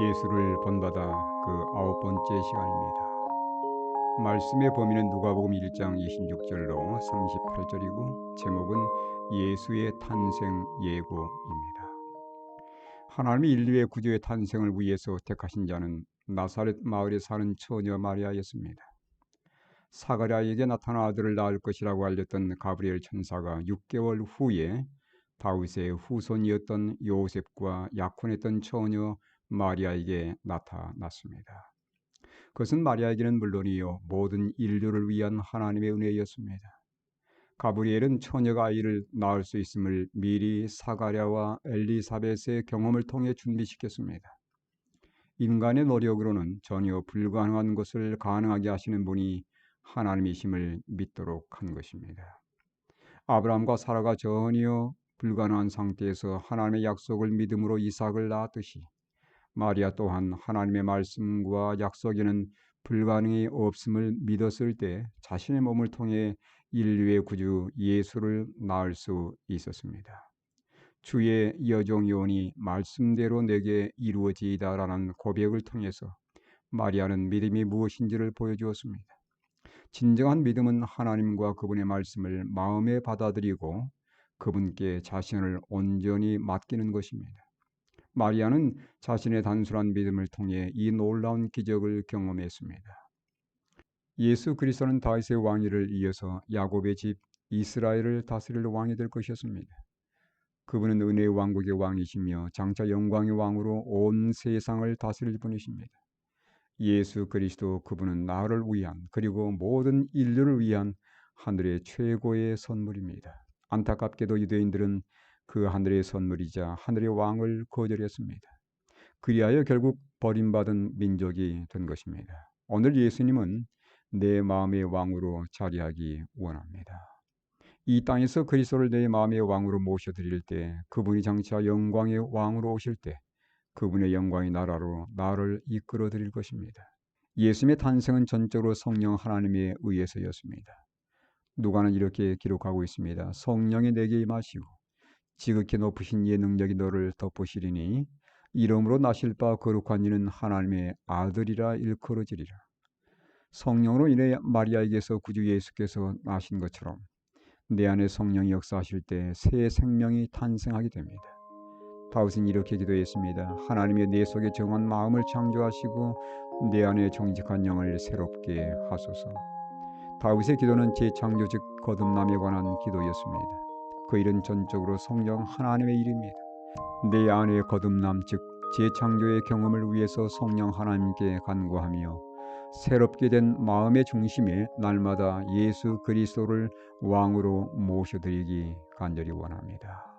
예수를 본받아 그 아홉 번째 시간입니다. 말씀의 범위는 누가복음 1장 26절로 38절이고 제목은 예수의 탄생 예고입니다. 하나님이 인류의 구조의 탄생을 위해서 택하신 자는 나사렛 마을에 사는 처녀 마리아였습니다. 사가랴에게 나타나 아들을 낳을 것이라고 알렸던 가브리엘 천사가 6개월 후에 다윗의 후손이었던 요셉과 약혼했던 처녀 마리아에게 나타났습니다. 그것은 마리아에게는 물론이요 모든 인류를 위한 하나님의 은혜였습니다. 가브리엘은 처녀가 아이를 낳을 수 있음을 미리 사가랴와 엘리사벳의 경험을 통해 준비시켰습니다. 인간의 노력으로는 전혀 불가능한 것을 가능하게 하시는 분이 하나님이심을 믿도록 한 것입니다. 아브라함과 사라가 전혀 불가능한 상태에서 하나님의 약속을 믿음으로 이삭을 낳았듯이 마리아 또한 하나님의 말씀과 약속에는 불가능이 없음을 믿었을 때 자신의 몸을 통해 인류의 구주 예수를 낳을 수 있었습니다. 주의 여종 요원이 말씀대로 내게 이루어지이다라는 고백을 통해서 마리아는 믿음이 무엇인지를 보여주었습니다. 진정한 믿음은 하나님과 그분의 말씀을 마음에 받아들이고 그분께 자신을 온전히 맡기는 것입니다. 마리아는 자신의 단순한 믿음을 통해 이 놀라운 기적을 경험했습니다. 예수 그리스도는 다윗의 왕위를 이어서 야곱의 집 이스라엘을 다스릴 왕이 될 것이었습니다. 그분은 은혜의 왕국의 왕이시며 장차 영광의 왕으로 온 세상을 다스릴 분이십니다. 예수 그리스도 그분은 나를 위한 그리고 모든 인류를 위한 하늘의 최고의 선물입니다. 안타깝게도 유대인들은 그 하늘의 선물이자 하늘의 왕을 거절했습니다. 그리하여 결국 버림받은 민족이 된 것입니다. 오늘 예수님은 내 마음의 왕으로 자리하기 원합니다. 이 땅에서 그리스도를 내 마음의 왕으로 모셔드릴 때 그분이 장차 영광의 왕으로 오실 때 그분의 영광의 나라로 나를 이끌어 드릴 것입니다. 예수님의 탄생은 전적으로 성령 하나님에 의해서였습니다. 누가는 이렇게 기록하고 있습니다. 성령이 내게 임하시고 지극히 높으신 이의 능력이 너를 덮으시리니 이름으로 나실 바 거룩한 이는 하나님의 아들이라 일컬어지리라. 성령으로 인해 마리아에게서 구주 예수께서 나신 것처럼 내 안에 성령이 역사하실 때 새 생명이 탄생하게 됩니다. 다윗은 이렇게 기도했습니다. 하나님의 내 속에 정한 마음을 창조하시고 내 안에 정직한 영을 새롭게 하소서. 다윗의 기도는 재창조 즉 거듭남에 관한 기도였습니다. 그 일은 전적으로 성령 하나님의 일입니다. 내 안의 거듭남 즉 재창조의 경험을 위해서 성령 하나님께 간구하며 새롭게 된 마음의 중심에 날마다 예수 그리스도를 왕으로 모셔드리기 간절히 원합니다.